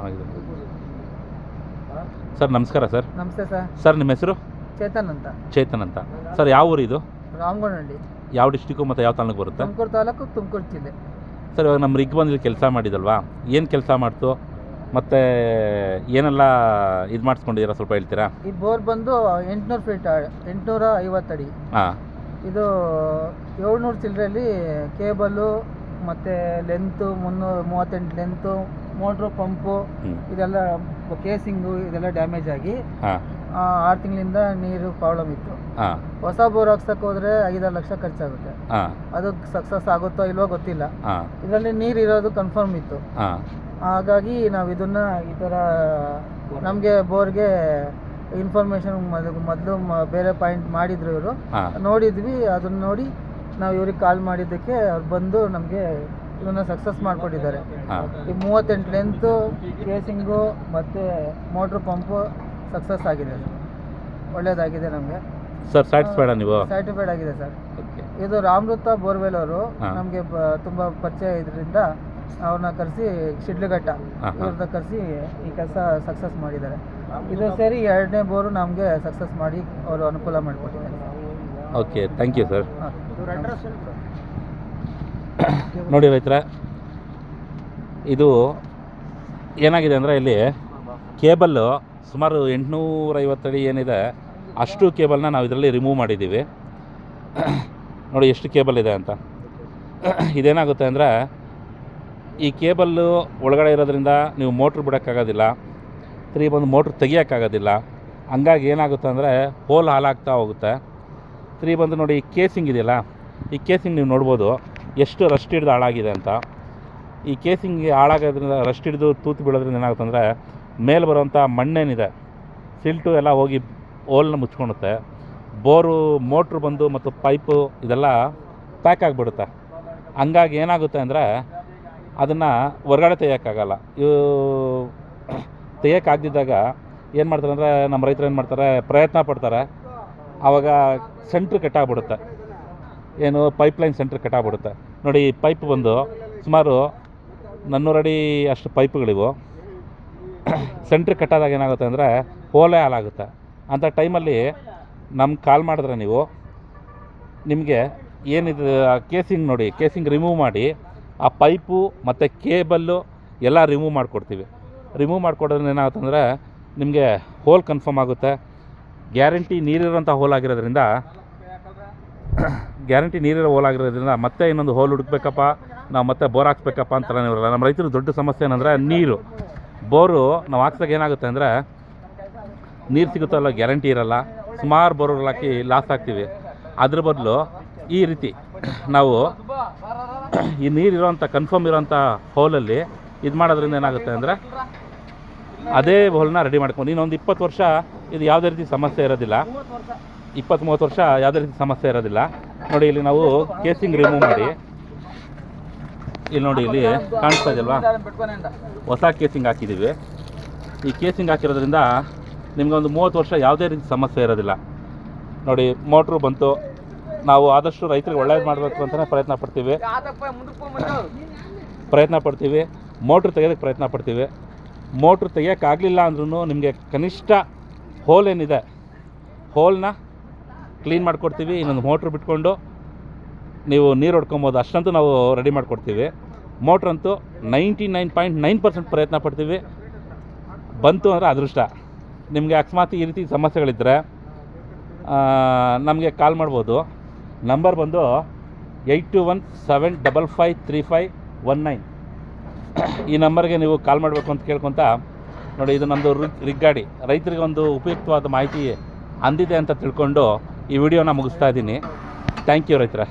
ಚೆನ್ನಾಗಿದೆ ಸರ್ ನಮಸ್ಕಾರ ಸರ್. ನಮಸ್ತೆ ಸರ್. ಸರ್ ನಿಮ್ಮ ಹೆಸರು? ಚೇತನ್ ಅಂತ. ಚೇತನ್ ಅಂತ. ಸರ್ ಯಾವ ಊರು ಇದು? ರಾಮಗೊಂಡಹಳ್ಳಿ ಯಾವ ಡಿಸ್ಟಿಕ್ಕು ಮತ್ತು ಯಾವ ತಾಲೂಕು ಬರುತ್ತೆ? ತುಮಕೂರು ತಾಲೂಕು ತುಮಕೂರು ಜಿಲ್ಲೆ. ಸರ್ ಇವಾಗ ನಮ್ಮ ರಿಗ್ ಬಂದು ಕೆಲಸ ಮಾಡಿದಲ್ವಾ? ಏನು ಕೆಲಸ ಮಾಡ್ತು? ಮತ್ತು ಏನೆಲ್ಲ ಇದು ಮಾಡಿಸ್ಕೊಂಡಿದ್ದೀರಾ ಸ್ವಲ್ಪ ಹೇಳ್ತೀರಾ? ಈ ಬೋರ್ ಬಂದು ಎಂಟುನೂರು ಫೀಟ್ ಎಂಟುನೂರ ಐವತ್ತಡಿ ಹಾಂ. ಇದು ಏಳ್ನೂರು ಚಿಲ್ಲರೆಯಲ್ಲಿ ಕೇಬಲ್ಲು ಮತ್ತು ಲೆಂತು ಮುನ್ನೂರು ಮೂವತ್ತೆಂಟು ಲೆಂತು ಮೋಟ್ರು ಪಂಪು ಇದೆಲ್ಲ ಕೇಸಿಂಗು ಇದೆಲ್ಲ ಡ್ಯಾಮೇಜ್ ಆಗಿ ಆರು ತಿಂಗಳಿಂದ ನೀರು ಪ್ರಾಬ್ಲಮ್ ಇತ್ತು. ಹೊಸ ಬೋರ್ ಹಾಕ್ಸಕ್ ಹೋದ್ರೆ ಐದಾರು ಲಕ್ಷ ಖರ್ಚಾಗುತ್ತೆ. ಅದು ಸಕ್ಸಸ್ ಆಗುತ್ತೋ ಇಲ್ವೋ ಗೊತ್ತಿಲ್ಲ. ಇದರಲ್ಲಿ ನೀರು ಇರೋದು ಕನ್ಫರ್ಮ್ ಇತ್ತು. ಹಾಗಾಗಿ ನಾವು ಇದನ್ನ ಈ ಥರ ನಮಗೆ ಬೋರ್ಗೆ ಇನ್ಫಾರ್ಮೇಶನ್ ಮೊದಲು ಬೇರೆ ಪಾಯಿಂಟ್ ಮಾಡಿದ್ರು ಇವರು. ನೋಡಿದ್ವಿ ಅದನ್ನ ನೋಡಿ ನಾವು ಇವ್ರಿಗೆ ಕಾಲ್ ಮಾಡಿದ್ದಕ್ಕೆ ಅವ್ರು ಬಂದು ನಮಗೆ ಇದನ್ನು ಸಕ್ಸಸ್ ಮಾಡಿಕೊಟ್ಟಿದ್ದಾರೆ. ಈ ಮೂವತ್ತೆಂಟು ಲೆಂತು ಕೇಸಿಂಗು ಮತ್ತು ಮೋಟ್ರ್ ಪಂಪು ಸಕ್ಸಸ್ ಆಗಿದೆ ಒಳ್ಳೇದಾಗಿದೆ ನಮಗೆ. ಸರ್ ಸ್ಯಾಟಿಸ್ಫೈಡ್ ನೀವು? ಸ್ಯಾಟಿಸ್ಫೈಡ್ ಆಗಿದೆ ಸರ್. ಓಕೆ ಇದು ರಾಮೃತ ಬೋರ್ವೆಲ್ ಅವರು ನಮಗೆ ತುಂಬ ಪರಿಚಯ ಇದರಿಂದ ಅವ್ರನ್ನ ಕರೆಸಿ ಶಿಡ್ಲಘಟ್ಟ. ಇವ್ರನ್ನ ಕರೆಸಿ ಈ ಕೆಲಸ ಸಕ್ಸಸ್ ಮಾಡಿದ್ದಾರೆ. ಇದು ಸೇರಿ ಎರಡನೇ ಬೋರು ನಮಗೆ ಸಕ್ಸಸ್ ಮಾಡಿ ಅವರು ಅನುಕೂಲ ಮಾಡಿಕೊಟ್ಟಿದ್ದಾರೆ. ಓಕೆ ಥ್ಯಾಂಕ್ ಯು ಸರ್ ಹಾ. ನೋಡಿ ರೈತರ, ಇದು ಏನಾಗಿದೆ ಅಂದರೆ ಇಲ್ಲಿ ಕೇಬಲ್ಲು ಸುಮಾರು ಎಂಟುನೂರೈವತ್ತಡಿ ಏನಿದೆ, ಅಷ್ಟು ಕೇಬಲ್ನ ನಾವು ಇದರಲ್ಲಿ ರಿಮೂವ್ ಮಾಡಿದ್ದೀವಿ. ನೋಡಿ ಎಷ್ಟು ಕೇಬಲ್ ಇದೆ ಅಂತ. ಇದೇನಾಗುತ್ತೆ ಅಂದರೆ, ಈ ಕೇಬಲ್ಲು ಒಳಗಡೆ ಇರೋದ್ರಿಂದ ನೀವು ಮೋಟ್ರ್ ಬಿಡೋಕ್ಕಾಗೋದಿಲ್ಲ, ತಿರುಗಿ ಬಂದು ಮೋಟ್ರ್ ತೆಗಿಯೋಕ್ಕಾಗೋದಿಲ್ಲ. ಹಂಗಾಗಿ ಏನಾಗುತ್ತೆ ಅಂದರೆ, ಹೋಲ್ ಹಾಲಾಗ್ತಾ ಹೋಗುತ್ತೆ. ತಿರುಗಿ ಬಂದು ನೋಡಿ ಈ ಕೇಸಿಂಗ್ ಇದೆಯಲ್ಲ, ಈ ಕೇಸಿಂಗ್ ನೀವು ನೋಡ್ಬೋದು. ಎಷ್ಟು ರಸ್ಟ್ ಹಿಡ್ದು ಹಾಳಾಗಿದೆ ಅಂತ. ಈ ಕೇಸಿಂಗ್ ಹಾಳಾಗೋದ್ರಿಂದ ರಸ್ಟ್ ಹಿಡಿದು ತೂತು ಬೀಳೋದ್ರಿಂದ ಏನಾಗುತ್ತಂದರೆ ಮೇಲೆ ಬರುವಂಥ ಮಣ್ಣೇನಿದೆ, ಸಿಲ್ಟು ಎಲ್ಲ ಹೋಗಿ ಓಲ್ನ ಮುಚ್ಕೊಳುತ್ತೆ. ಬೋರು, ಮೋಟ್ರು ಬಂದು ಮತ್ತು ಪೈಪು ಇದೆಲ್ಲ ಪ್ಯಾಕ್ ಆಗಿಬಿಡುತ್ತೆ. ಹಂಗಾಗಿ ಏನಾಗುತ್ತೆ ಅಂದರೆ ಅದನ್ನು ಹೊರಗಡೆ ತೆಗಿಯೋಕ್ಕಾಗಲ್ಲ. ಇವು ತೆಗಿಯೋಕ್ಕಾಗದಿದ್ದಾಗ ಏನು ಮಾಡ್ತಾರೆ ಅಂದರೆ ನಮ್ಮ ರೈತರು ಏನು ಮಾಡ್ತಾರೆ, ಪ್ರಯತ್ನ ಪಡ್ತಾರೆ. ಆವಾಗ ಸೆಂಟ್ರ್ ಕೆಟ್ಟಾಗ್ಬಿಡುತ್ತೆ. ಏನು ಪೈಪ್ಲೈನ್ ಸೆಂಟ್ರ್ ಕೆಟ್ಟಾಗ್ಬಿಡುತ್ತೆ. ನೋಡಿ ಈ ಪೈಪ್ ಬಂದು ಸುಮಾರು ನಾನ್ನೂರಡಿ ಅಷ್ಟು ಪೈಪ್ಗಳಿವು. ಸೆಂಟ್ರ್ ಕಟ್ಟಾದಾಗ ಏನಾಗುತ್ತೆ ಅಂದರೆ ಹೋಲೆ ಹಾಲಾಗುತ್ತೆ ಅಂಥ ಟೈಮಲ್ಲಿ ನಮ್ಗೆ ಕಾಲ್ ಮಾಡಿದ್ರೆ ನೀವು, ನಿಮಗೆ ಏನಿದೆ ಕೇಸಿಂಗ್ ನೋಡಿ, ಕೇಸಿಂಗ್ ರಿಮೂವ್ ಮಾಡಿ, ಆ ಪೈಪು ಮತ್ತು ಕೇಬಲ್ಲು ಎಲ್ಲ ರಿಮೂವ್ ಮಾಡಿಕೊಡ್ತೀವಿ. ರಿಮೂವ್ ಮಾಡಿಕೊಡೋದ್ರಿಂದ ಏನಾಗುತ್ತೆ ಅಂದರೆ ನಿಮಗೆ ಹೋಲ್ ಕನ್ಫರ್ಮ್ ಆಗುತ್ತೆ. ಗ್ಯಾರಂಟಿ ನೀರಿರೋಂಥ ಹೋಲ್ ಆಗಿರೋದ್ರಿಂದ ಗ್ಯಾರಂಟಿ ನೀರಿರೋ ಹೋಲ್ ಆಗಿರೋದ್ರಿಂದ ಮತ್ತೆ ಇನ್ನೊಂದು ಹೋಲ್ ಹುಡುಕ್ಬೇಕಪ್ಪ, ನಾವು ಮತ್ತೆ ಬೋರ್ ಹಾಕ್ಸ್ಬೇಕಪ್ಪ ಅಂತ ಇರಲ್ಲ ನಮ್ಮ ರೈತರ ದೊಡ್ಡ ಸಮಸ್ಯೆ ಏನಂದರೆ ನೀರು. ಬೋರು ನಾವು ಹಾಕ್ಸಾಗ ಏನಾಗುತ್ತೆ ಅಂದರೆ ನೀರು ಸಿಗುತ್ತಲ್ಲ ಗ್ಯಾರಂಟಿ ಇರಲ್ಲ. ಸುಮಾರು ಬೋರ್ಗಳು ಹಾಕಿ ಲಾಸ್ ಆಗ್ತೀವಿ. ಅದ್ರ ಬದಲು ಈ ರೀತಿ ನಾವು ಈ ನೀರಿರೋಂಥ ಕನ್ಫರ್ಮ್ ಇರೋಂಥ ಹೋಲಲ್ಲಿ ಇದು ಮಾಡೋದ್ರಿಂದ ಏನಾಗುತ್ತೆ ಅಂದರೆ ಅದೇ ಹೋಲ್ನ ರೆಡಿ ಮಾಡ್ಕೊಂಡು, ಇನ್ನೊಂದು ಇಪ್ಪತ್ತು ವರ್ಷ ಇದು ಯಾವುದೇ ರೀತಿ ಸಮಸ್ಯೆ ಇರೋದಿಲ್ಲ. ಇಪ್ಪತ್ತು ಮೂವತ್ತು ವರ್ಷ ಯಾವುದೇ ರೀತಿ ಸಮಸ್ಯೆ ಇರೋದಿಲ್ಲ. ನೋಡಿ, ಇಲ್ಲಿ ನಾವು ಕೇಸಿಂಗ್ ರಿಮೂವ್ ಮಾಡಿ. ಇಲ್ಲಿ ನೋಡಿ, ಇಲ್ಲಿ ಕಾಣಿಸ್ತಾ ಇದೆಯಲ್ವಾ ಹೊಸ ಕೇಸಿಂಗ್ ಹಾಕಿದ್ದೀವಿ. ಈ ಕೇಸಿಂಗ್ ಹಾಕಿರೋದ್ರಿಂದ ನಿಮ್ಗೊಂದು ಮೂವತ್ತು ವರ್ಷ ಯಾವುದೇ ರೀತಿ ಸಮಸ್ಯೆ ಇರೋದಿಲ್ಲ. ನೋಡಿ ಮೋಟ್ರು ಬಂತು. ನಾವು ಆದಷ್ಟು ರೈತರಿಗೆ ಒಳ್ಳೇದು ಮಾಡಬೇಕು ಅಂತಲೇ ಪ್ರಯತ್ನ ಪಡ್ತೀವಿ. ಪ್ರಯತ್ನ ಪಡ್ತೀವಿ. ಮೋಟ್ರ್ ತೆಗೆಯೋದಕ್ಕೆ ಪ್ರಯತ್ನ ಪಡ್ತೀವಿ. ಮೋಟ್ರ್ ತೆಗಿಯೋಕ್ಕಾಗಲಿಲ್ಲ ಅಂದ್ರೂ ನಿಮಗೆ ಕನಿಷ್ಠ ಹೋಲ್ ಏನಿದೆ ಹೋಲ್ನ ಕ್ಲೀನ್ ಮಾಡಿಕೊಡ್ತೀವಿ, ಇನ್ನೊಂದು ಮೋಟ್ರ್ ಬಿಟ್ಕೊಂಡು ನೀವು ನೀರು ಹೊಡ್ಕೊಬೋದು. ಅಷ್ಟಂತೂ ನಾವು ರೆಡಿ ಮಾಡಿಕೊಡ್ತೀವಿ. ಮೋಟ್ರಂತೂ ninety nine point nine percent ಪ್ರಯತ್ನ ಪಡ್ತೀವಿ. ಬಂತು ಅಂದರೆ ಅದೃಷ್ಟ. ನಿಮಗೆ ಅಕಸ್ಮಾತ್ ಈ ರೀತಿ ಸಮಸ್ಯೆಗಳಿದ್ದರೆ ನಮಗೆ ಕಾಲ್ ಮಾಡ್ಬೋದು. ನಂಬರ್ ಬಂದು eight two one seven double five three five one nine ಈ ನಂಬರ್ಗೆ ನೀವು ಕಾಲ್ ಮಾಡಬೇಕು ಅಂತ ಕೇಳ್ಕೊತ, ನೋಡಿ ಇದು ನಮ್ಮದು ರಿಗ್ ಗಾಡಿ ರೈತರಿಗೆ ಒಂದು ಉಪಯುಕ್ತವಾದ ಮಾಹಿತಿ ಅಂದಿದೆ ಅಂತ ತಿಳ್ಕೊಂಡು ಈ ವಿಡಿಯೋನ ಮುಗಿಸ್ತಾ ಇದ್ದೀನಿ. ಥ್ಯಾಂಕ್ ಯು ರೈತರ.